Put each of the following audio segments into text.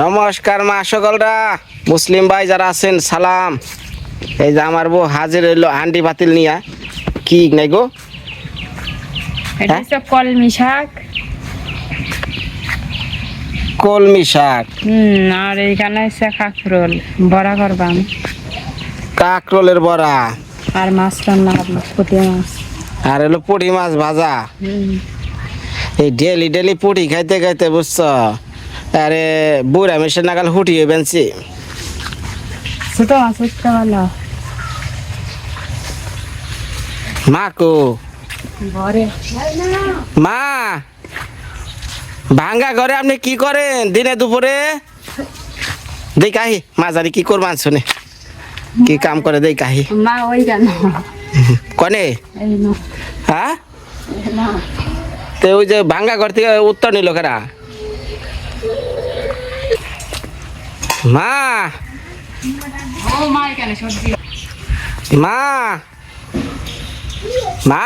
নমস্কার মা সকলরা। মুসলিম ভাই যারা আছেন সালাম। এই যে আমার বউ হাজির হইল হান্ডি বাতিল নিয়া। কি নাই গো? এটা হচ্ছে কলমি শাক। কলমি শাক? হুম আর এইখানে হচ্ছে কাঁকরোল বড়া করবাম। কাকরোলের বড়া? আর মাছ রান্না করব পুঁটি মাছ। আর হলো পুঁটি মাছ ভাজা? হুম। এই ডেলি ডেলি পুটি খাইতে খাইতে বুঝছ? আরে বুড়া মেশে নাগাল হুটিয়ে বেনছি। ছোট মাছ মা কো? মা! ভাঙ্গা ঘরে আপনি কি করেন দিনে দুপুরে? দেখাহি মাঝারি কি করবান শুনে। কি কাম করে দেখাহি মা ওই কেন? কনে হ্যাঁ। তো ওই যে ভাঙ্গা ঘর থেকে উত্তর নিল কেরা মা। মা। মা।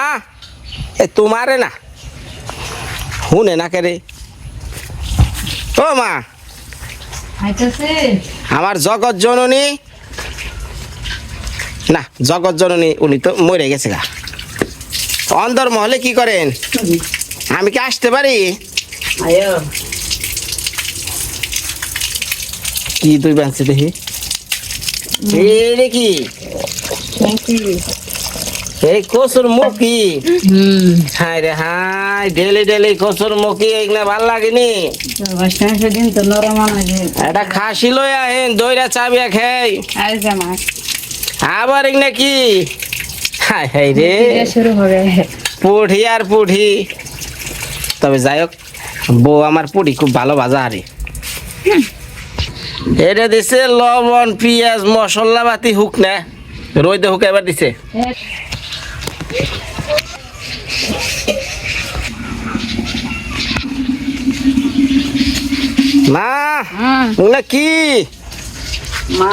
এ তোমারে না। শুনে না কে রে ও মা। আমার জগৎ জননী। না, জগৎ জননী উনি তো মরে গেছে গা। অন্দর মহলে কি করেন? আমি কি আসতে পারি? আয়ো। কি তুই বাঁচছে দেখি? এই কি এই কসুর মুখি। হাই রে হাই ডেলি ডেলি কসুর মুখি এইগুলা ভালো লাগেনি। এটা খাসি লই আহেন দইরা চাবিয়া খাই। আবার এগুলা কি? হাই হাই রে। পুঠি আর পুঠি। তবে যাই হোক বউ আমার পুঠি খুব ভালো ভাজা আরে এটা দিছে লবণ পিঁয়াজ মশলা পাতি হুক না। রইদে হুক এবার দিছে। মা কি? মা।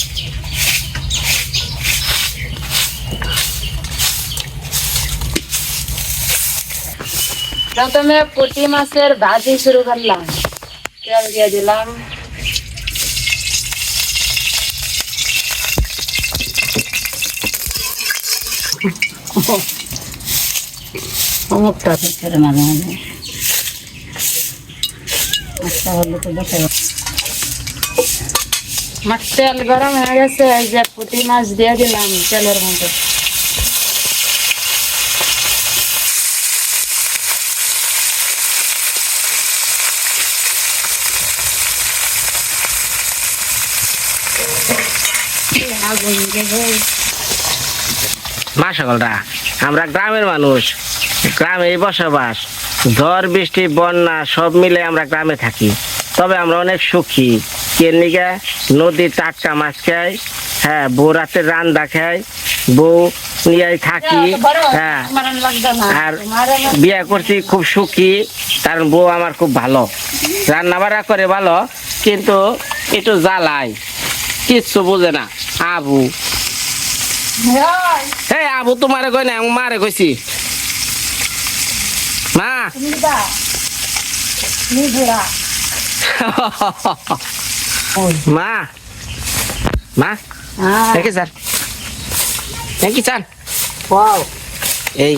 প্রথমে পুঁটি মাছের ভাজি শুরু করলাম তেল দিয়ে দিলাম অমুকটা ভিতরে মাঝে মাঝে আচ্ছা হলো তো দেখে আমার তেল গরম হয়ে গেছে এই যে পুঁটি মাছ দিয়ে দিলাম তেলের মধ্যে আগুন মা সকলরা আমরা গ্রামের মানুষ, গ্রামে বসবাস, ঝড়, বৃষ্টি, বন্যা, সব মিলে আমরা গ্রামে থাকি। তবে আমরা অনেক সুখী। কেনিকা নদীর টাটকা মাছ খাই হ্যাঁ বউ রাতে রান্দা খাই, বউ নিয়ে থাকি হ্যাঁ আর বিয়ে করছি খুব সুখী, কারণ বউ আমার খুব ভালো। রান্না বাড়া করে ভালো, কিন্তু একটু জ্বালায়, কিচ্ছু বোঝে না। আবু। এই আবু তোমারে কই না মারে কইছি। মা। মা। মা। দেখি স্যার দেখি চান এই।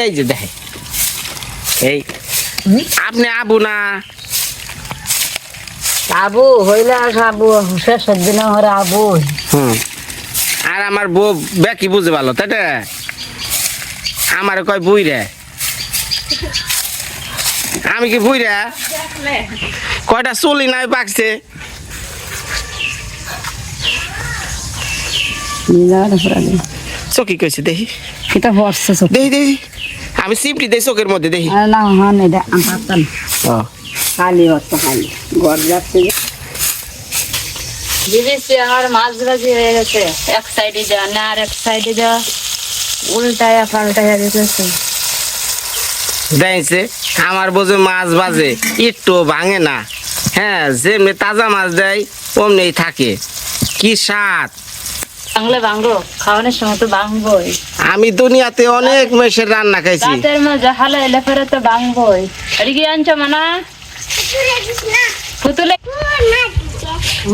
এই যে দেখে। এই। আপনি আবু না? আবু হইলে আবু শেষের দিনে হরে আবু। হুম। আর আমার বউ বেকি বুঝে ভালো তাই আমার কয় বুই রে। আমি কি বুই রে? কয়টা চুলি নাই পাকছে? চকি কইছে দেখি। এটা বর্ষে দেখি দেখি। আমি সিমটি দেই চোখের মধ্যে দেখি। না হন এটা আমি পারতাম ও। খালি হতো খালি। ঘর যাচ্ছে দিদি আমার মাছ ভাজি হয়ে গেছে। এক সাইডে যা না আর এক সাইডে যা। উল্টায়া পাল্টায়া দিতেছে। দেখছে আমার বোঝে মাছ বাজে একটু ভাঙে না। হ্যাঁ যেমনি তাজা মাছ দেয় অমনি থাকে। কি স্বাদ। বাংলে ভাঙবো খাওয়ানোর সময় তো ভাঙবোই। আমি দুনিয়াতে অনেক মেশের রান্না খাইছি। রাতের মধ্যে হালে এলে ফেরে তো ভাঙবোই। আর কি আনছো মানা? পুতুলে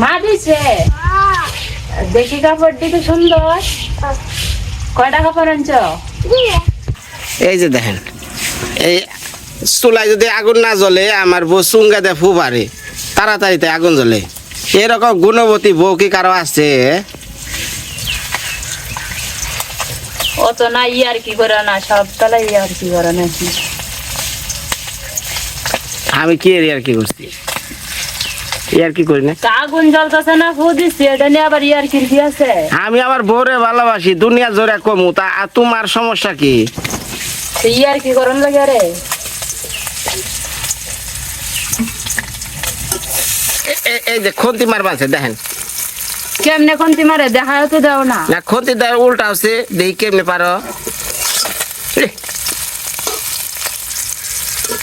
মা দিছে দেখি কাপড় দিতে সুন্দর। কয়টা কাপড় আনছো? এই যে দেখেন এই চুলায় যদি আগুন না জ্বলে আমার বউ চুঙ্গা দেয় ফু পারে তাড়াতাড়িতে আগুন জ্বলে। এরকম গুণবতী বউ কি কারও আছে? অত না ইয়ার কি করে না সব তলা ইয়ার কি করে নাকি? আমি কি আর কি করছি? ইয়ার কি করি না। আগুন জ্বলতেছে না ফু দিচ্ছে এটা নিয়ে আবার ইয়ার কি আছে? আমি আমার বউরে ভালোবাসি দুনিয়া জোরে কমু তা আর তোমার সমস্যা কি? ইয়ার কি গরম লাগে রে এই যে খন্তি মার বাঁচে দেখেন। কেমনে কোন মারে? দেখা তো দাও না। না খন্তি দেওয়ার উল্টা হচ্ছে দেখি কেমনে পারো।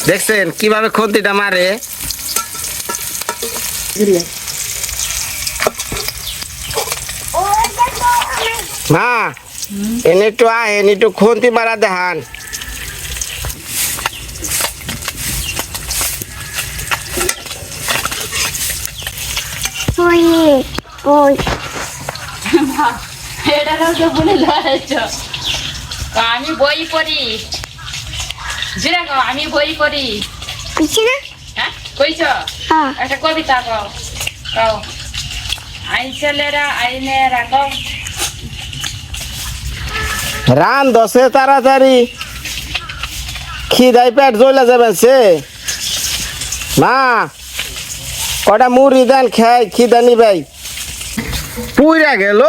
দেখছেন কীভাবে খন্তিটা মারে? মা এনে একটু আয় এনে একটু খন্তি মারা দেখান। এটাও তো বলে আমি বই পড়ি। জিরা কও আমি বই পড়ি। কইছি না হ্যাঁ? কইছ? হ্যাঁ। একটা কবিতা কও। কও। আইন ছেলেরা আইনেরা কও রান দশে তাড়াতাড়ি। খিদাই পেট জ্বলে যাবে সে। মা কটা মুড়ি দেন খাই খিদা নিবাই। পুইরা গেল।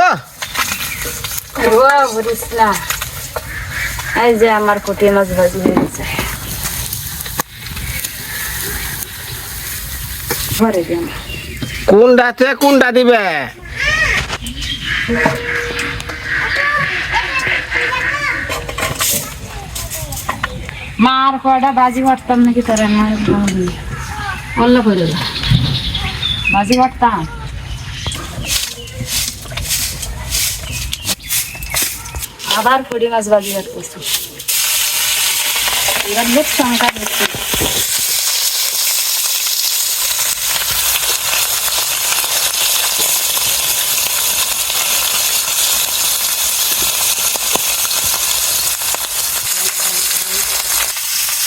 না এই যে আমার পুঁটি মাছ ভাজি হয়ে গেছে কোনটাতে কোনটা দিবে? মার কয়টা বাজি ভাটতাম নাকি তোর? মার অল্ল করে। বাজি ভাটতাম আবার পুরি মাছ বাজি ভাটতেছি এবার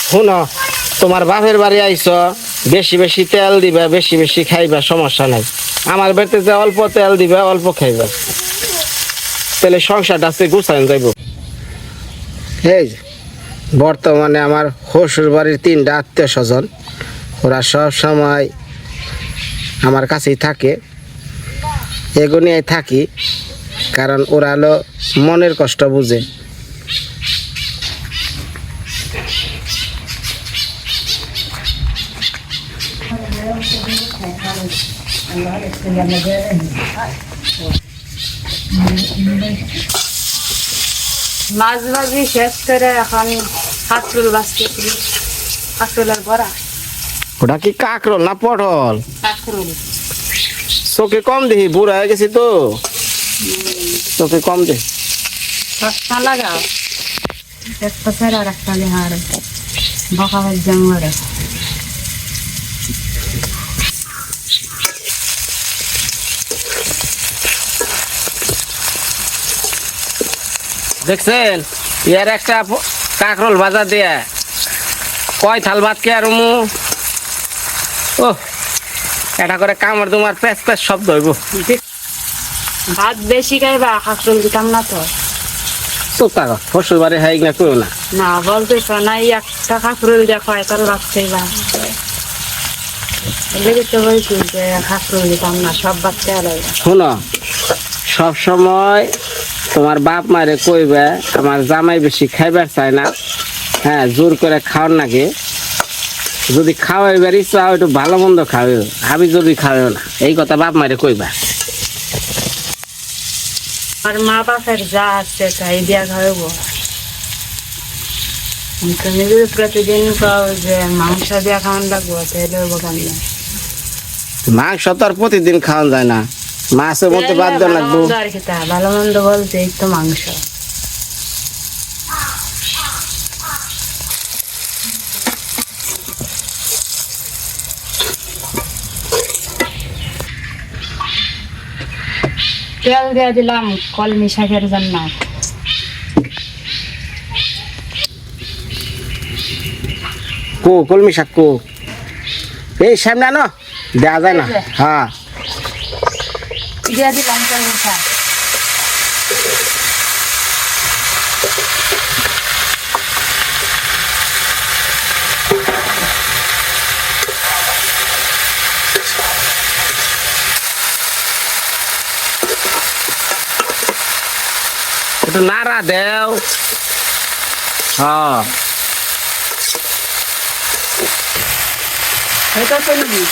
শুন, তোমার বাপের বাড়ি আইছ, বেশি বেশি তেল দিবা, বেশি বেশি খাইবা, সমস্যা নাই। আমার বাড়িতে অল্প তেল দিবা, অল্প খাইবা। তাহলে সংসারটা আজকে গুছান যাইব। এই বর্তমানে আমার শ্বশুর বাড়ির তিনটা আত্মীয় স্বজন। ওরা সব সময় আমার কাছেই থাকে। এগুনিয়াই থাকি, কারণ ওরা হলো মনের কষ্ট বুঝে। মাছ ভাজি শেষ করে এখন কাঁকরুল বাঁচতেছি কাঁকরুলের বড়া। ওটা কি কাকরল না পটল? কাঁকরুল। চোখে কম দেখি বুড়া হয়ে গেছি তো। চোখে কম দেখি। সস্তা লাগাও। একটা ছেড়ে আর একটা দেহার বকা ভাজ জামরে দেখছেন? ইয়ার একটা কাকরোল ভাজা দিয়ে। কয় থাল ভাত কে আর মু ও এটা করে কামড় তোমার প্যাচ প্যাচ শব্দ হইব। ভাত বেশি খাইবা কাঁকরুল দিতাম না তো। চুপ থাকো শ্বশুর বাড়ি হাইক না করো না। না বলতেছ না একটা কাঁকরুল দেখো এত ভাত খাইবা? লেগে তো বলছি যে কাঁকরুল দিতাম না সব বাচ্চা আলাদা শোনো সব সময় তোমার বাপ মারে কইবে আমার জামাই বেশি খাইবার চায় না। হ্যাঁ জোর করে খাওয়ার নাকি যদি খাওয়াইবার ইচ্ছা হয় একটু ভালো মন্দ খাওয়াও আমি যদি খাওয়াও না। এই কথা বাপ মারে কইবা। আর মা বাপের যা আছে তাই দিয়া খাওয়াবো তুমি যদি প্রতিদিন খাও যে মাংস দিয়া খাওয়ান লাগবো তাহলে মাংস তো আর প্রতিদিন খাওয়ান যায় না। মাছের মধ্যে বাদ দেওয়া লাগবো। ভালো মন্দ বলতে এই তো মাংস। তেল দিয়ে দিলাম কলমি শাকের জন্য। কো কলমি শাক কো। এই সামনে আনো। দেওয়া যায় না। হ্যাঁ। দিয়ে দিলাম কলমি শাক একটু নাড়া দেও হ্যাঁ এটা চলবি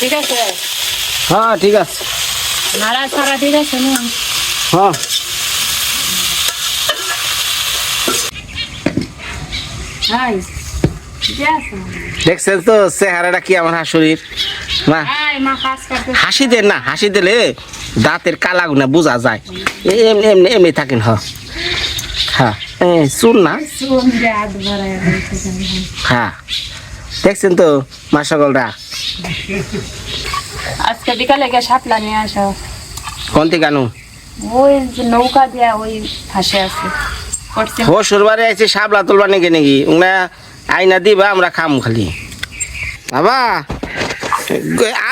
ঠিক আছে? হ্যাঁ ঠিক আছে। নাড়া ছাড়া ঠিক আছে না? হ্যাঁ। দেখছেন তো চেহারাটা কি আমার হাসুরির? মা মা হাসি দেন না হাসি দিলে দাঁতের কালা গুনা বোঝা যায়। এমনি এমনি এমনি থাকেন হ হ্যাঁ এ, চুল না? হ্যাঁ। দেখছেন তো মাসাগলরা আজকে বিকালে গিয়ে শাপলা নিয়ে আসো। কোন থেকে আনু? ওই নৌকা দিয়া ওই ফাঁসে আছে। করছে হসুর বারে আছে তুলবা নাকি নাকি? উনা আইনা দিবা আমরা খাম খালি। বাবা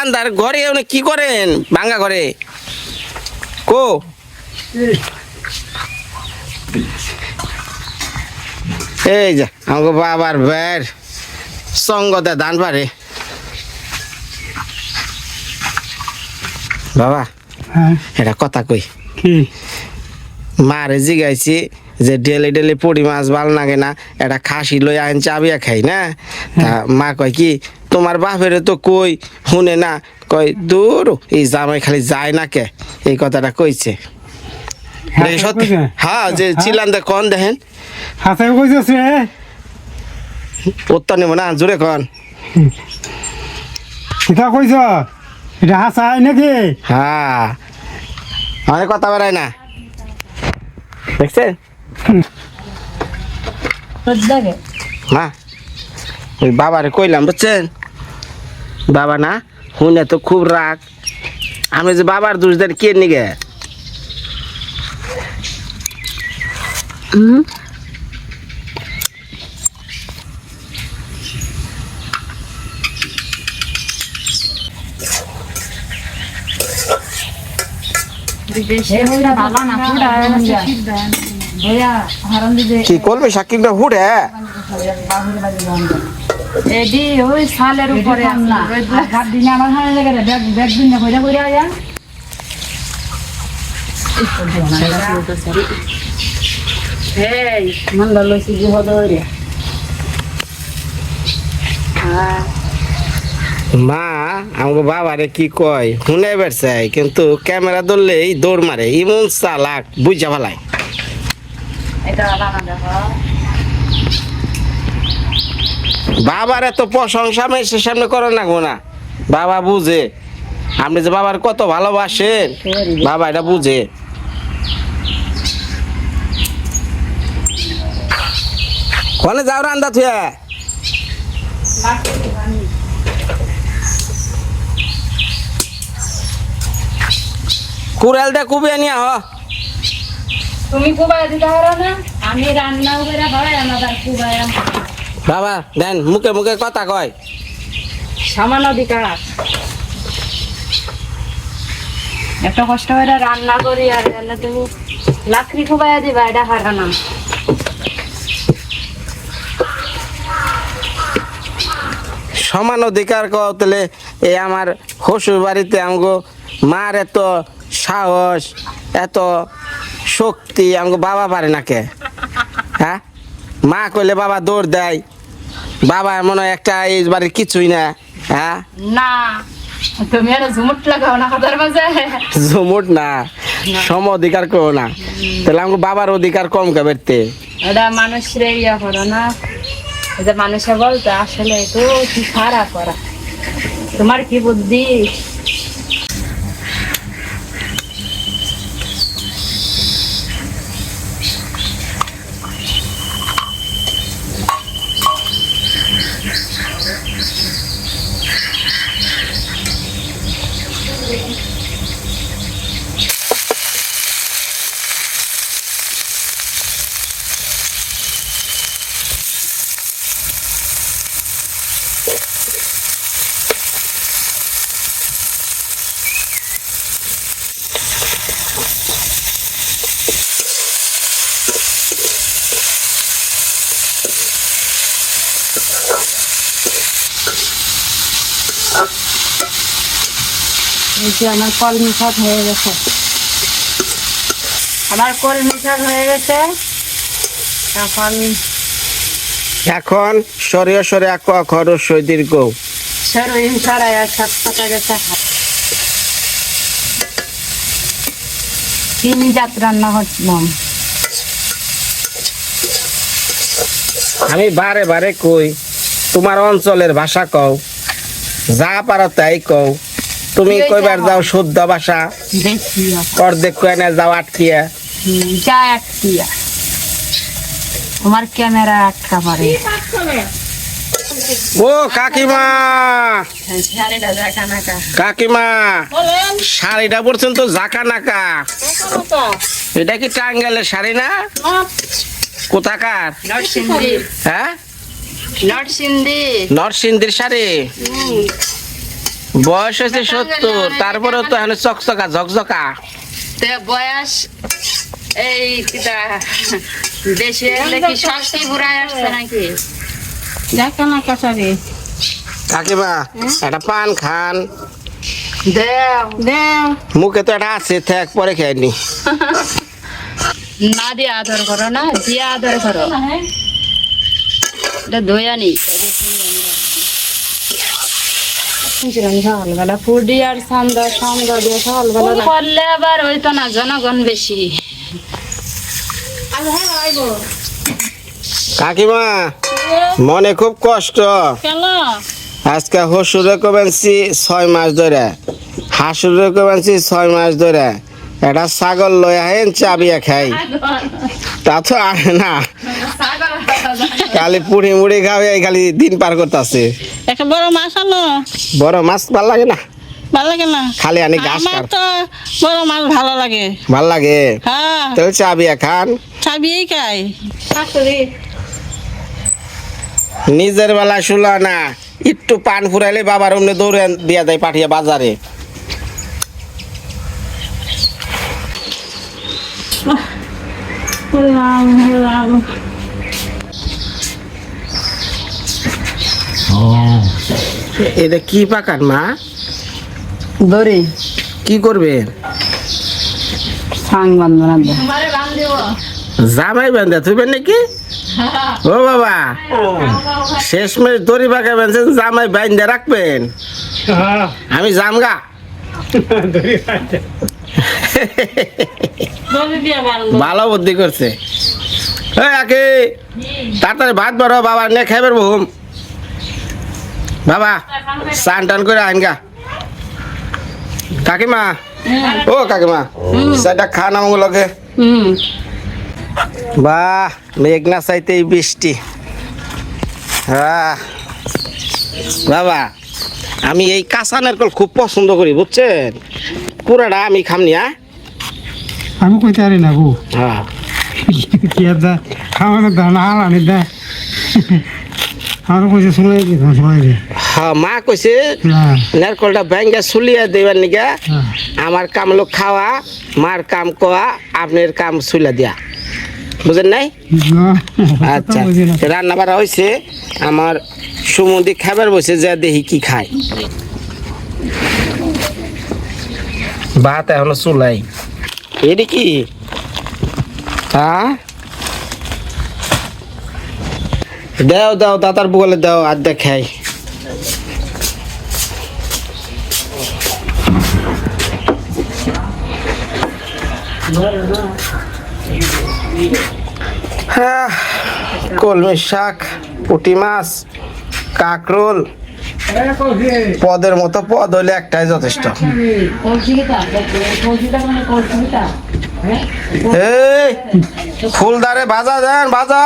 আন্ধার ঘরে উনি কি করেন? ভাঙ্গা ঘরে। কো? এই যে আমাকে বাবার বের সঙ্গতে দান পারে। বাবা হ্যাঁ। এটা কথা কই। কি? মারে জিগাইছি যে ডেলি ডেলি পড়ি মাছ ভালো লাগে না এটা খাসি লই আইন চাবিয়া খাই না? তা মা কয় কি তোমার বাপের তো কই শুনে না? কয় দূর এই জামাই খালি যায় না কে? এই কথাটা কইছে। সত্যি? হ্যাঁ যে চিলান দে কন দেখেন। হাতে কইছস রে উত্তর নেব না জোরে কন। কইছ? হাসাই নাকি? হ্যাঁ। অনেক কথা বেড়ায় না। দেখছেন? মা ওই বাবারে কইলাম বুঝছেন? বাবা না শুনে তো খুব রাগ। আমি যে বাবার দোষ দেন কে নিগে? ভালো না পুরা ভैया হারাম দিবে কি করবে সাকিবটা হুড়ে এডি ওই সালের উপরে না। হাত দিনে আমার হাতে লাগে ব্যাগ ব্যাগ দিন না কইরা কইরা আয়া। এই মান হদো রে মা আমাকে বাবারে কি কয়? শুনে বেড়ছে কিন্তু ক্যামেরা ধরলেই দৌড় মারে। ইমন চালাক বুঝা ভালাই। বাবার এত প্রশংসা মেসের সামনে করে না গো না। বাবা বুঝে। আপনি যে বাবার কত ভালোবাসেন বাবা এটা বুঝে। কনে যাও রান্দা থুয়া কুড়াল দে কুবে নিয়া হ। তুমি কুবাই দিতে পারো না? আমি রান্না করে হয় আমাদের কুবাই বাবা দেন মুখে মুখে কথা কয়। সামান্য অধিকার এত কষ্ট করে রান্না করি আর এলে তুমি লাকড়ি কুবাইয়া দিবা এটা হারা না। সমান অধিকার কতলে এই আমার শ্বশুর বাড়িতে আমগো মার এত সাহস এত শক্তি আমাকে বাবা পারে না কে? হ্যাঁ? মা কইলে বাবা দৌড় দেয় বাবা মনে হয় একটা এই বাড়ির কিছুই না হ্যাঁ? না তুমি আর ঝুমুট লাগাও না কথার মাঝে। জমুট না সম অধিকার করো না। তাহলে আমাকে বাবার অধিকার কম কে বেরতে ওটা মানুষরে ইয়া করো না। যে মানুষে বলতো আসলে তো কি খারাপ করা তোমার কি বুদ্ধি? এই যে আমার কলমি শাক হয়ে গেছে। আমার কলমি শাক হয়ে গেছে। এখন এখন সরিয়ে সরে এক খরচ সৈদির গো সরুই আর শাক পাতা গেছে। তিন জাত রান্না করছিলাম আমি বারে বারে কই তোমার অঞ্চলের ভাষা কও যা পারো তাই কও। তুমি কইবার যাও। শুদ্ধ ভাষা। অর্ধেক কয়ে না যাও আটকিয়া। যা আটকিয়া। তোমার ক্যামেরা আটকা পারে ও কাকিমা! কাকিমা শাড়িটা পরছেন তো জাকা নাকা। এটা কি টাঙ্গালের শাড়ি না? কোথাকার? নরসিংদী। হ্যাঁ? শাড়ি? বয়স হয়েছে সত্তর তারপরে তো এখন চকচকা ঝকঝকা। তে বয়স এই কিটা বেশি কি শক্তি বুড়ায় আসছে নাকি? দেখো না কাছারি কাকিমা একটা পান খান। মুখে তো একটা আছে থাক পরে খাইনি না। দিয়ে আদর করো না দিয়ে আদর করো। এটা ধোয়া নি সকালবেলা। ফুডি আর সন্ধ্যা সন্ধ্যা দিয়ে সকালবেলা করলে আবার হইতো না জনগণ বেশি। কাকিমা মনে খুব কষ্ট। কেন? আজকে হসুরে কমেছি ছয় মাস ধরে। হাসুরে কমেছি ছয় মাস ধরে। এটা ছাগল লই আহেন চাবিয়া খাই। তা তো আনে না। খালি পুড়ি মুড়ি খাওয়াই খালি দিন পার করতেছে। একটা বড় মাছ আনো। বড় মাছ ভালো লাগে না? ভালো লাগে না? খালি আনি ঘাস আমার তো বড় মাছ ভালো লাগে। ভালো লাগে? হ্যাঁ। তাহলে চাবিয়া খান। চাবিয়েই খাই। নিজের বেলা শুলা না একটু পান ফুরাইলে বাবার অমনি দৌড়ে দিয়া দেয় পাঠিয়ে বাজারে। এটা কি পাকান মা? দড়ি। কি করবে সাং বান্ধব জামাই বেঁধে তুইবেন নাকি? ও বাবা শেষমেশ দড়ি পাকা বেঁধেছেন জামাই বাইন্দে রাখবেন? আমি জামগা। ভালো বুদ্ধি করছে। তাড়াতাড়ি ভাত বড় বাবা নে খাইবার বহুম। বাবা স্নান টান করে আইনগা কাকিমা? ও কাকিমা সেটা খান আমাকে লগে। হুম। বাহ মেঘনা চাইতেই বৃষ্টি। আহ, বাবা আমি এই কাঁচা নারকল খুব পছন্দ করি বুঝছেন? পুরাটা আমি খামনি হ্যাঁ আমি কইতে পারি না গো। হ্যাঁ। কি আর দা খাওয়ানো না আনি দা আমার কইছে শোনাই কি শোনাই দি। হ্যাঁ মা কইছে নারকলটা ব্যাঙ্গে সুলিয়া দেবার নিকা? হ্যাঁ। আমার কাম লোক খাওয়া মার কাম কোয়া আপনার কাম সুলা দিয়া। বুঝেন নাই? আচ্ছা রান্না বাড়া হয়েছে আমার সুমন্দি খাবার বসে যা দেখি কি খায়। ভাত এখনও চুলাই। এটি কি? হ্যাঁ দাও দাও দাতার বগলে দাও আর দেখাই হ্যাঁ কলমি শাক, পুটি মাছ, কাকরোল, পদের মতো পদ হলে একটাই যথেষ্ট। ফুলদারে ভাজা দেন, ভাজা।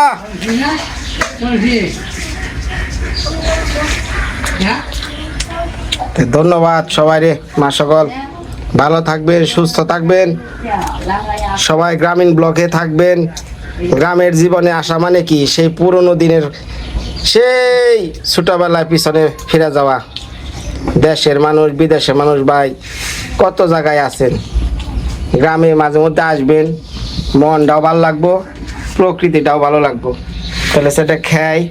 ধন্যবাদ সবাই রে মা সকল। ভালো থাকবেন, সুস্থ থাকবেন। সবাই গ্রামীণ ব্লকে থাকবেন। গ্রামের জীবনে আসা মানে কি? সেই পুরনো দিনের, সেই ছোটবেলায় পিছনে ফিরে যাওয়া। দেশের মানুষ, বিদেশের মানুষ ভাই, কত জায়গায় আছেন? গ্রামে মাঝে মধ্যে আসবেন, মনটাও ভালো লাগবো, প্রকৃতিটাও ভালো লাগবো। তাহলে সেটা খাই